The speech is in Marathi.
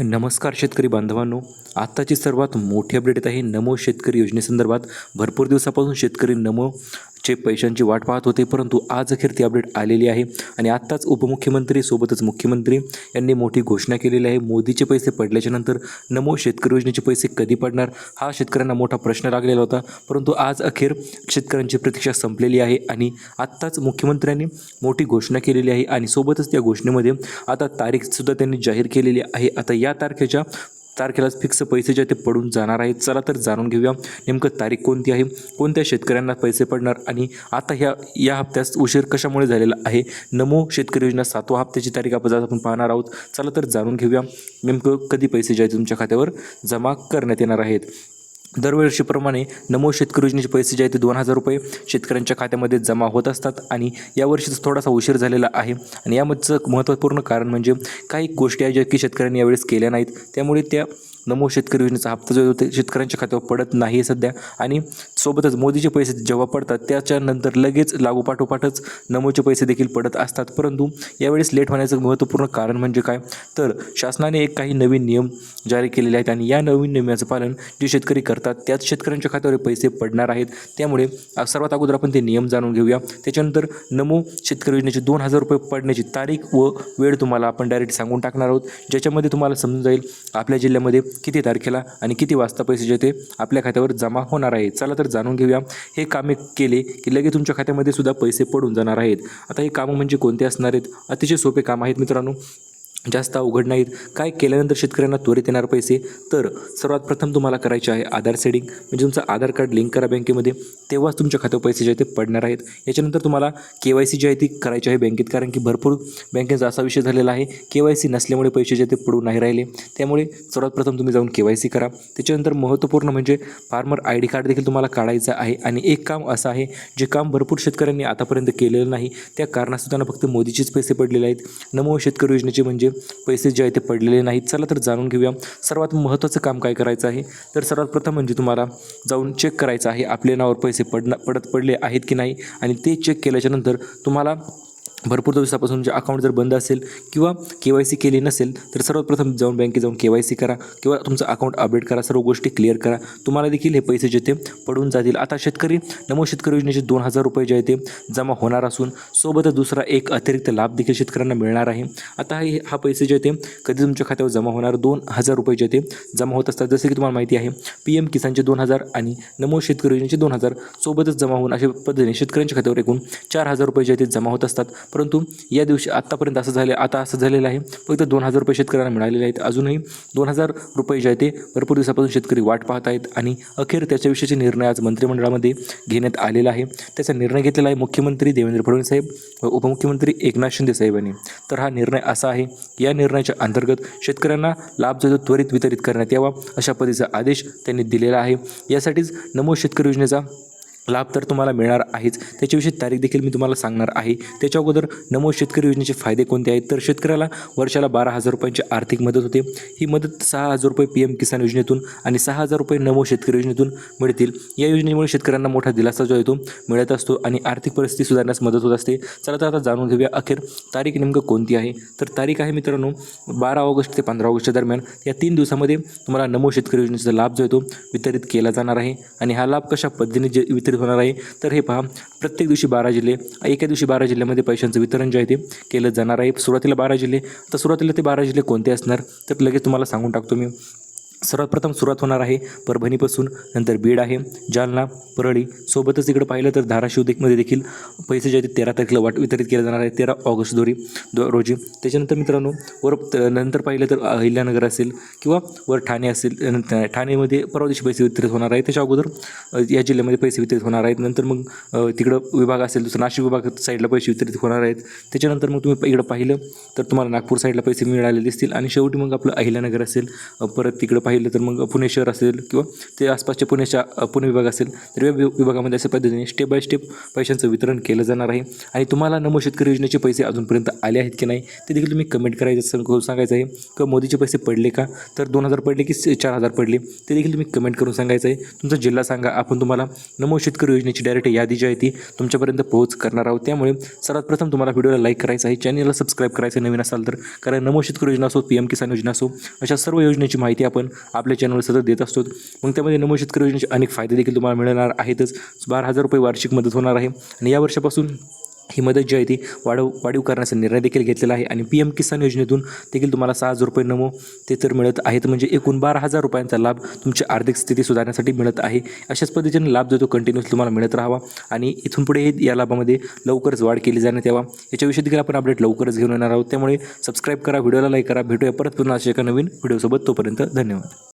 नमस्कार शेतकरी बांधवांनो. आत्ताची सर्वात मोठी अपडेट येत आहे नमो शेतकरी योजनेसंदर्भात. भरपूर दिवसापासून शेतकरी नमो जे पैशांची वाट पाहत होते परंतु आज अखेर ती अपडेट आलेली आहे. आणि आत्ताच उपमुख्यमंत्री सोबतच मुख्यमंत्री यांनी मोठी घोषणा केलेली आहे. मोदीचे पैसे पडल्याच्या नंतर नमो शेतकरी योजनेचे पैसे कधी पडणार? हा शेतकऱ्यांना मोठा प्रश्न लागलेला होता. परंतु आज अखेर शेतकऱ्यांची प्रतीक्षा संपलेली आहे आणि आत्ताच मुख्यमंत्र्यांनी मोठी घोषणा केलेली आहे. आणि सोबतच त्या घोषणेमध्ये आता तारीखसुद्धा त्यांनी जाहीर केलेली आहे. आता या तारखेच्या तारखेलाच फिक्स पैसे जे ते पडून जाणार आहेत. चला तर जाणून घेऊया नेमकं तारीख कोणती आहे कोणत्या शेतकऱ्यांना पैसे पडणार आणि आता ह्या या हप्त्यास उशीर कशामुळे झालेला आहे? नमो शेतकरी योजना सातवा हप्त्याची तारीख आपण आज आपण पाहणार आहोत. चला तर जाणून घेऊया नेमकं कधी पैसे जे आहेत तुमच्या खात्यावर जमा करण्यात येणार आहेत. दरवर्षीप्रमाणे नमो शेतकरी योजनेचे पैसे जे आहेत ते दोन हजार रुपये शेतकऱ्यांच्या खात्यामध्ये जमा होत असतात आणि यावर्षीच थोडासा उशीर झालेला आहे. आणि यामधचं महत्त्वपूर्ण कारण म्हणजे काही गोष्टी आहेत ज्या की शेतकऱ्यांनी यावेळेस केल्या नाहीत. त्यामुळे त्या नमो शेतकरी योजनेचा हप्ता जो आहे तो ते शेतकऱ्यांच्या खात्यावर पडत नाही सध्या. आणि सोबतच मोदीचे पैसे जेव्हा पडतात त्याच्यानंतर लगेच लागोपाठोपाठच नमोचे पैसे देखील पडत असतात. परंतु यावेळेस लेट होण्याचं महत्त्वपूर्ण कारण म्हणजे काय? तर शासनाने एक काही नवीन नियम जारी केलेले आहेत आणि या नवीन नियमाचं पालन जे शेतकरी करतात त्याच शेतकऱ्यांच्या खात्यावर पैसे पडणार आहेत. त्यामुळे सर्वात अगोदर आपण ते नियम जाणून घेऊया. त्याच्यानंतर नमो शेतकरी योजनेचे दोन हजार रुपये पडण्याची तारीख व वेळ तुम्हाला आपण डायरेक्ट सांगून टाकणार आहोत. ज्याच्यामध्ये तुम्हाला समजून जाईल आपल्या जिल्ह्यामध्ये किती तारखेला आणि किती वाजता पैसे जे ते आपल्या खात्यावर जमा होणार आहे. चला तर जाणून घेऊया. हे कामे केले की लगेच तुमच्या खात्यामध्ये सुद्धा पैसे पडून जाणार आहेत. आता हे कामं म्हणजे कोणते असणार आहेत? अतिशय सोपे काम आहेत मित्रांनो. जास्त अवघड नाहीत. काय केल्यानंतर शेतकऱ्यांना त्वरित येणार पैसे? तर सर्वात प्रथम तुम्हाला करायचे आहे आधार सेडिंग. म्हणजे तुमचं आधार कार्ड लिंक करा बँकेमध्ये. तेव्हाच तुमच्या खात्यावर पैसे जे आहे ते पडणार आहेत. याच्यानंतर तुम्हाला के वाय सी जी आहे ती करायची आहे बँकेत. कारण की भरपूर बँकेचा असा विषय झालेला आहे के वाय सी नसल्यामुळे पैसे जे ते पडू नाही राहिले. त्यामुळे सर्वात प्रथम तुम्ही जाऊन के वाय सी करा. त्याच्यानंतर महत्त्वपूर्ण म्हणजे फार्मर आय डी कार्ड देखील तुम्हाला काढायचं आहे. आणि एक काम असं आहे जे काम भरपूर शेतकऱ्यांनी आतापर्यंत केलेलं नाही त्या कारणास्तव त्यांना फक्त मोदीचेच पैसे पडलेले आहेत. नमो शेतकरी योजनेचे म्हणजे पैसे जे आहे ते पडलेले नाहीत. चला तर जाणून घेऊया सर्वात महत्त्वाचं काम काय करायचं आहे. तर सर्वात प्रथम म्हणजे तुम्हाला जाऊन चेक करायचं आहे आपल्या नावावर पैसे पडणं पडत पडले आहेत की नाही. आणि ते चेक केल्याच्यानंतर तुम्हाला भरपूर दिवसापासून जे अकाउंट जर बंद असेल किंवा के वाय सी केली नसेल तर सर्वात प्रथम जाऊन बँकेत जाऊन के वाय सी करा किंवा तुमचं अकाउंट अपडेट करा सर्व गोष्टी क्लिअर करा. तुम्हाला देखील हे पैसे जे ते पडून जातील. आता शेतकरी नमो शेतकरी योजनेचे दोन हजार रुपये जे आहे ते जमा होणार असून सोबतच दुसरा एक अतिरिक्त लाभ देखील शेतकऱ्यांना मिळणार आहे. आता हे हा पैसे जे ते कधी तुमच्या खात्यावर जमा होणार? दोन हजार रुपये जे ते जमा होत असतात. जसे की तुम्हाला माहिती आहे पी एम किसानचे दोन हजार आणि नमो शेतकरी योजनेचे दोन हजार सोबतच जमा होऊन अशा पद्धतीने शेतकऱ्यांच्या खात्यावर एकूण चार हजार रुपये जे ते जमा होत असतात. परंतु या दिवशी आत्तापर्यंत असं झालं आता असं झालेलं आहे. फक्त दोन हजार रुपये शेतकऱ्यांना मिळालेले आहेत. अजूनही दोन हजार रुपये जे आहे ते भरपूर दिवसापासून शेतकरी वाट पाहत आहेत आणि अखेर त्याच्याविषयीचे निर्णय आज मंत्रिमंडळामध्ये घेण्यात आलेला आहे. त्याचा निर्णय घेतलेला आहे मुख्यमंत्री देवेंद्र फडणवीस साहेब व उपमुख्यमंत्री एकनाथ शिंदे साहेबांनी. तर हा निर्णय असा आहे. की या निर्णयाच्या अंतर्गत शेतकऱ्यांना लाभ जो त्वरित वितरित करण्यात यावा अशा पद्धतीचा आदेश त्यांनी दिलेला आहे. यासाठीच नमो शेतकरी योजनेचा लाभ तर तुम्हाला मिळणार आहेच. त्याच्याविषयी तारीख देखील मी तुम्हाला सांगणार आहे. त्याच्या अगोदर नमो शेतकरी योजनेचे फायदे कोणते आहेत? तर शेतकऱ्याला वर्षाला बारा हजार रुपयांची आर्थिक मदत होते. ही मदत सहा हजार रुपये पी एम किसान योजनेतून आणि सहा हजार रुपये नमो शेतकरी योजनेतून मिळतील. या योजनेमुळे शेतकऱ्यांना मोठा दिलासा जो आहे तो मिळत असतो आणि आर्थिक परिस्थिती सुधारण्यास मदत होत असते. चला तर आता जाणून घेऊया अखेर तारीख नेमकं कोणती आहे? तर तारीख आहे मित्रांनो बारा ऑगस्ट ते पंधरा ऑगस्टच्या दरम्यान. या तीन दिवसामध्ये तुम्हाला नमो शेतकरी योजनेचा लाभ जो आहे तो वितरित केला जाणार आहे. आणि हा लाभ कशा पद्धतीने जे वितरित होणार आहे. तर हे पहा प्रत्येक दिवशी बारा जिल्हे एका दिवशी बारा जिल्ह्यामध्ये पैशांचं वितरण जे आहे ते केलं जाणार आहे. सुरुवातीला बारा जिल्हे तर सुरुवातीला ते बारा जिल्हे कोणते असणार? तर लगेच तुम्हाला सांगून टाकतो मी. सर्वात प्रथम सुरुवात होणार आहे परभणीपासून नंतर बीड आहे जालना परळी. सोबतच इकडं पाहिलं तर धाराशिव देखमध्ये देखील पैसे जे आहेत तेरा तारखेला वाट वितरित केले जाणार आहे तेरा ऑगस्ट दोरी दो रोजी. त्याच्यानंतर मित्रांनो वर नंतर पाहिलं तर अहिल्यानगर असेल किंवा वर ठाणे असेल नंतर ठाणेमध्ये परवा दिवशी पैसे वितरित होणार आहे त्याच्या अगोदर या जिल्ह्यामध्ये पैसे वितरित होणार आहेत. नंतर मग तिकडं विभाग असेल दुसरं नाशिक विभाग साईडला पैसे वितरित होणार आहेत. त्याच्यानंतर मग तुम्ही इकडं पाहिलं तर तुम्हाला नागपूर साईडला पैसे मिळाले दिसतील. आणि शेवटी मग आपलं अहिल्यानगर असेल परत तिकडं पाहिलं तर मग पुणे शहर असेल किंवा ते आसपासच्या पुण्याच्या पुणे विभाग असेल तर या वि- विभागामध्ये अशा पद्धतीने स्टेप बाय स्टेप पैशांचं वितरण केलं जाणार आहे. आणि तुम्हाला नमो शेतकरी योजनेचे पैसे अजूनपर्यंत आले आहेत की नाही ते देखील तुम्ही कमेंट करायचं सांगायचं आहे. का मोदीचे पैसे पडले का? तर दोन हजार पडले की चार हजार पडले ते देखील तुम्ही कमेंट करून सांगायचं आहे. तुमचा जिल्हा सांगा आपण तुम्हाला नमो शेतकरी योजनेची डायरेक्ट यादी जी आहे ती तुमच्यापर्यंत पोहोच करणार आहोत. त्यामुळे सर्वात प्रथम तुम्हाला व्हिडिओला लाईक करायचं आहे चॅनलला सबस्क्राईब करायचं नवीन असाल तर. कारण नमो शेतकरी योजना असो पी एम किसान योजना असो अशा सर्व योजनेची माहिती आपण आपल्या चॅनलवर सतत देत असतो. मग त्यामध्ये नमो शेतकरी योजनेचे अनेक फायदे देखील तुम्हाला मिळणार आहेतच. बारा हजार रुपये वार्षिक मदत होणार आहे. आणि या वर्षापासून ही मदत जी आहे ती वाढव वाढीव करण्याचा निर्णय देखील घेतलेला आहे. आणि पी एम किसान योजनेतून देखील तुम्हाला सहा हजार रुपये नमो ते तर मिळत आहेत. म्हणजे एकूण बारा हजार रुपयांचा लाभ तुमची आर्थिक स्थिती सुधारण्यासाठी मिळत आहे. अशाच पद्धतीने लाभ जो तो कंटिन्यूस तुम्हाला मिळत राहावा. आणि इथून पुढे या लाभामध्ये लवकरच वाढ केली जाण्यात यावा. याच्याविषयी देखील आपण अपडेट लवकरच घेऊन येणार आहोत. त्यामुळे सबस्क्राईब करा व्हिडिओला लाईक करा. भेटूया परत पुन्हा अशा एका नवीन व्हिडिओसोबत. तोपर्यंत धन्यवाद.